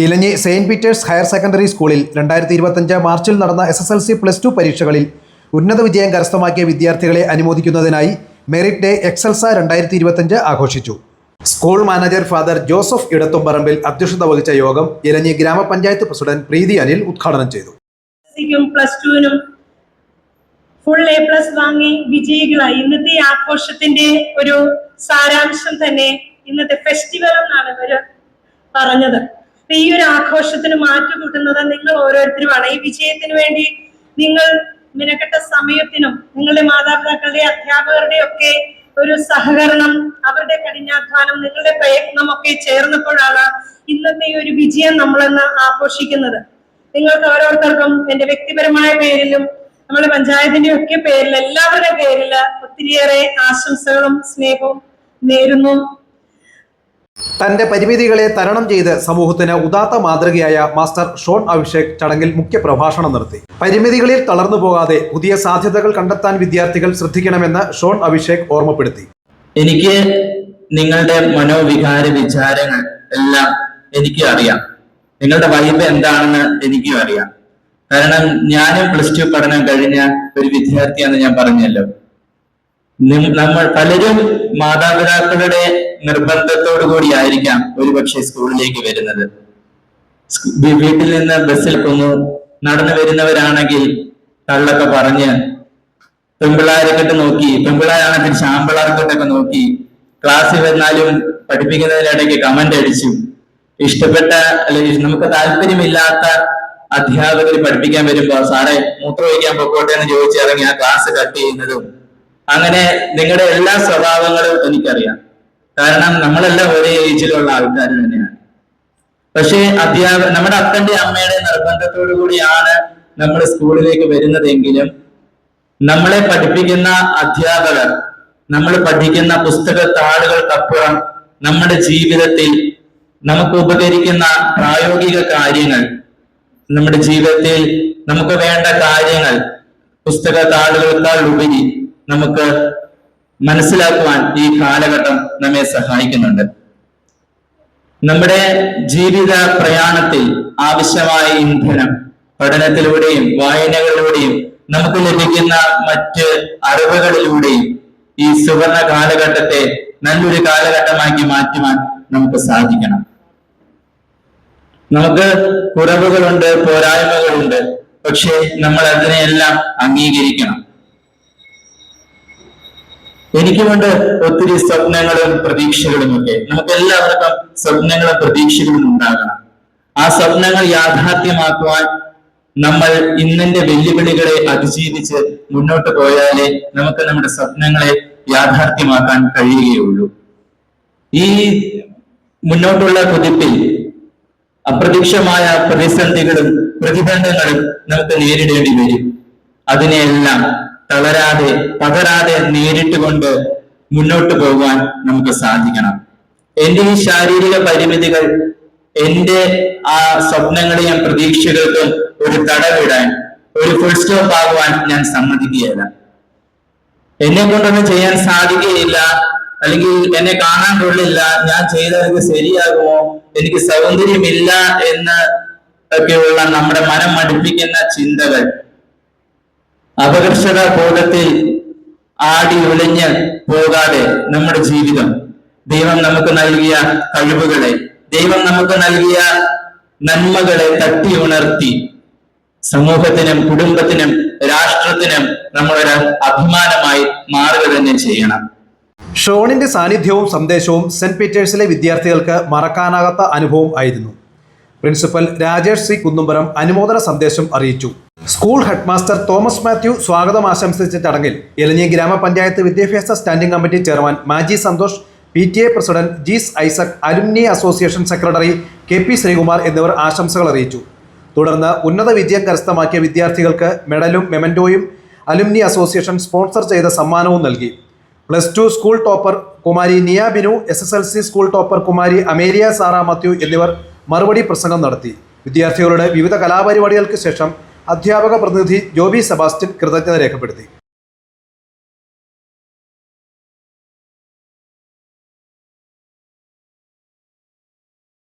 Elanji saint Peter's higher secondary സ്കൂളിൽ രണ്ടായിരത്തി ഇരുപത്തഞ്ച് മാർച്ചിൽ നടന്ന S S L C plus two പരീക്ഷകളിൽ ഉന്നത വിജയം കരസ്ഥമാക്കിയ വിദ്യാർത്ഥികളെ അനുമോദിക്കുന്നതിനായി മെറിറ്റ് ഡേ എക്സൽസ രണ്ടായിരത്തി ഇരുപത്തഞ്ച് ആഘോഷിച്ചു. School manager father Joseph Edathumparambil അധ്യക്ഷത വഹിച്ച യോഗം ഇലഞ്ഞി ഗ്രാമപഞ്ചായത്ത് പ്രസിഡന്റ് പ്രീതി അനിൽ ഉദ്ഘാടനം ചെയ്തു. പ്ലസ് ഫുൾ എ പ്ലസ് വാങ്ങി വിജയികളായി ഇന്നത്തെ ആഘോഷത്തിന്റെ ഒരു സാരാംശം തന്നെ ഇന്നത്തെ ഫെസ്റ്റിവൽ എന്നാണ് ഇവർ പറഞ്ഞത്. ഈ ഒരു ആഘോഷത്തിന് മാറ്റുകൂട്ടുന്നത് നിങ്ങൾ ഓരോരുത്തരുമാണ് ഈ വിജയത്തിന് വേണ്ടി നിങ്ങൾ മിനക്കെട്ട സമയത്തിനും നിങ്ങളുടെ മാതാപിതാക്കളുടെ അധ്യാപകരുടെ ഒക്കെ ഒരു സഹകരണം അവരുടെ കഠിനാധ്വാനം നിങ്ങളുടെ പ്രയത്നം ഒക്കെ ചേർന്നപ്പോഴാണ് ഇന്നത്തെ ഈ ഒരു വിജയം നമ്മളെന്ന് ആഘോഷിക്കുന്നത്. നിങ്ങൾക്ക് ഓരോരുത്തർക്കും എന്റെ വ്യക്തിപരമായ പേരിലും നമ്മുടെ പഞ്ചായത്തിന്റെ ഒക്കെ പേരിൽ എല്ലാവരുടെ പേരിൽ ഒത്തിരിയേറെ ആശംസകളും സ്നേഹവും നേരുന്നു. തന്റെ പരിമിതികളെ തരണം ചെയ്ത് സമൂഹത്തിന് ഉദാത്ത മാതൃകയായ മാസ്റ്റർ ഷോൺ അഭിഷേക് ചടങ്ങിൽ മുഖ്യ പ്രഭാഷണം നടത്തി. പരിമിതികളിൽ തളർന്നു പോകാതെ പുതിയ സാധ്യതകൾ കണ്ടെത്താൻ വിദ്യാർത്ഥികൾ ശ്രദ്ധിക്കണമെന്ന് ഷോൺ അഭിഷേക് ഓർമ്മപ്പെടുത്തി. എനിക്ക് നിങ്ങളുടെ മനോവികാര വിചാരങ്ങൾ എല്ലാം എനിക്ക് അറിയാം. നിങ്ങളുടെ വൈബ് എന്താണെന്ന് എനിക്കും അറിയാം. കാരണം ഞാനും പ്ലസ് ടു പഠനം കഴിഞ്ഞ ഒരു വിദ്യാർത്ഥിയാണെന്ന് ഞാൻ പറഞ്ഞല്ലോ. നമ്മൾ പലരും മാതാപിതാക്കളുടെ നിർബന്ധത്തോടു കൂടിയായിരിക്കാം ഒരുപക്ഷെ സ്കൂളിലേക്ക് വരുന്നത്. വീട്ടിൽ നിന്ന് ബസ്സിൽ കൊന്നു. നടന്നു വരുന്നവരാണെങ്കിൽ തള്ളൊക്കെ പറഞ്ഞ് പെമ്പിള്ളാരൊക്കെ നോക്കി. പെമ്പിളാരാണെങ്കിൽ ശാമ്പിളാർക്കൊക്കെ നോക്കി. ക്ലാസ്സിൽ വന്നാലും പഠിപ്പിക്കുന്നതിനിടയ്ക്ക് കമന്റ് അടിച്ചു. ഇഷ്ടപ്പെട്ട അല്ലെങ്കിൽ നമുക്ക് താല്പര്യമില്ലാത്ത അധ്യാപകർ പഠിപ്പിക്കാൻ വരുമ്പോ സാറേ മൂത്രമൊഴിക്കാൻ പൊക്കോട്ടെ എന്ന് ചോദിച്ചിറങ്ങി ആ ക്ലാസ് കട്ട് ചെയ്യുന്നതും അങ്ങനെ നിങ്ങളുടെ എല്ലാ സ്വഭാവങ്ങളും എനിക്കറിയാം. കാരണം നമ്മളെല്ലാം ഒരേ ഏജിലുള്ള ആൾക്കാർ തന്നെയാണ്. പക്ഷേ അധ്യാപക നമ്മുടെ അപ്പന്റെ അമ്മയുടെ നിർബന്ധത്തോടു കൂടിയാണ് നമ്മൾ സ്കൂളിലേക്ക് വരുന്നതെങ്കിലും നമ്മളെ പഠിപ്പിക്കുന്ന അധ്യാപകർ നമ്മൾ പഠിക്കുന്ന പുസ്തക താളുകൾക്കപ്പുറം നമ്മുടെ ജീവിതത്തിൽ നമുക്ക് ഉപകരിക്കുന്ന പ്രായോഗിക കാര്യങ്ങൾ നമ്മുടെ ജീവിതത്തിൽ നമുക്ക് വേണ്ട കാര്യങ്ങൾ പുസ്തക താളുകൾക്കാൾ ഉപരി നമുക്ക് മനസ്സിലാക്കുവാൻ ഈ കാലഘട്ടം നമ്മെ സഹായിക്കുന്നുണ്ട്. നമ്മുടെ ജീവിത പ്രയാണത്തിൽ ആവശ്യമായ ഇന്ധനം പഠനത്തിലൂടെയും വായനകളിലൂടെയും നമുക്ക് ലഭിക്കുന്ന മറ്റ് അറിവുകളിലൂടെയും ഈ സുവർണ കാലഘട്ടത്തെ നല്ലൊരു കാലഘട്ടമാക്കി മാറ്റുവാൻ നമുക്ക് സാധിക്കണം. നമുക്ക് കുറവുകളുണ്ട് പോരായ്മകളുണ്ട് പക്ഷെ നമ്മൾ അതിനെയെല്ലാം അംഗീകരിക്കണം. എനിക്കുമുണ്ട് ഒത്തിരി സ്വപ്നങ്ങളും പ്രതീക്ഷകളും ഒക്കെ. നമുക്ക് എല്ലാവർക്കും സ്വപ്നങ്ങളും പ്രതീക്ഷകളും ഉണ്ടാകണം. ആ സ്വപ്നങ്ങൾ യാഥാർത്ഥ്യമാക്കുവാൻ നമ്മൾ ഇന്നിന്റെ വെല്ലുവിളികളെ അതിജീവിച്ച് മുന്നോട്ട് പോയാലേ നമുക്ക് നമ്മുടെ സ്വപ്നങ്ങളെ യാഥാർത്ഥ്യമാക്കാൻ കഴിയുകയുള്ളൂ. ഈ മുന്നോട്ടുള്ള കുതിപ്പിൽ അപ്രതീക്ഷമായ പ്രതിസന്ധികളും പ്രതിബന്ധങ്ങളും നമുക്ക് നേരിടേണ്ടി വരും. അതിനെയെല്ലാം തളരാതെ പതരാതെ നേരിട്ടുകൊണ്ട് മുന്നോട്ട് പോകാൻ നമുക്ക് സാധിക്കണം. എന്റെ ഈ ശാരീരിക പരിമിതികൾ എന്റെ ആ സ്വപ്നങ്ങളെയും പ്രതീക്ഷകൾക്കും ഒരു തടവിടാൻ ഒരു ഫുൾ സ്റ്റോപ്പ് ആകുവാൻ ഞാൻ സമ്മതിക്കുകയില്ല. എന്നെ കൊണ്ടൊന്നും ചെയ്യാൻ സാധിക്കുകയില്ല അല്ലെങ്കിൽ എന്നെ കാണാൻ കൊള്ളില്ല ഞാൻ ചെയ്തത് ശരിയാകുമോ എനിക്ക് സൗന്ദര്യമില്ല എന്ന് ഒക്കെയുള്ള നമ്മുടെ മനം മടുപ്പിക്കുന്ന ചിന്തകൾ അപകർഷത ബോധത്തിൽ ആടി ഒളിഞ്ഞ് പോകാതെ നമ്മുടെ ജീവിതം. ദൈവം നമുക്ക് നൽകിയ കഴിവുകളെ ദൈവം നമുക്ക് നൽകിയ നന്മകളെ തട്ടി ഉണർത്തി സമൂഹത്തിനും കുടുംബത്തിനും രാഷ്ട്രത്തിനും നമ്മളൊരു അഭിമാനമായി മാറുക തന്നെ ചെയ്യണം. ഷോണിന്റെ സാന്നിധ്യവും സന്ദേശവും സെന്റ് പീറ്റേഴ്സിലെ വിദ്യാർത്ഥികൾക്ക് മറക്കാനാകാത്ത അനുഭവം ആയിരുന്നു. പ്രിൻസിപ്പൽ രാജേഷ് സി കുന്നുംബരം അനുമോദന സന്ദേശം അറിയിച്ചു. സ്കൂൾ ഹെഡ്മാസ്റ്റർ തോമസ് മാത്യു സ്വാഗതം ആശംസിച്ച ചടങ്ങിൽ എലഞ്ഞി ഗ്രാമപഞ്ചായത്ത് വിദ്യാഭ്യാസ standing committee chairman Maji Santhosh P T A president Jees Isaac alumni association secretary K P Sreekumar എന്നിവർ ആശംസകൾ അറിയിച്ചു. തുടർന്ന് ഉന്നത വിജയം കരസ്ഥമാക്കിയ വിദ്യാർത്ഥികൾക്ക് മെഡലും മെമന്റോയും അലുമിനി അസോസിയേഷൻ സ്പോൺസർ ചെയ്ത സമ്മാനവും നൽകി. Plus two school topper Kumari Niya Binu S S L C school topper Kumari Ameriya Sara Mathew എന്നിവർ മറുപടി പ്രസംഗം നടത്തി. വിദ്യാർത്ഥികളുടെ വിവിധ കലാപരിപാടികൾക്ക് ശേഷം അധ്യാപക പ്രതിനിധി ജോബി സെബാസ്റ്റ്യൻ കൃതജ്ഞത രേഖപ്പെടുത്തി.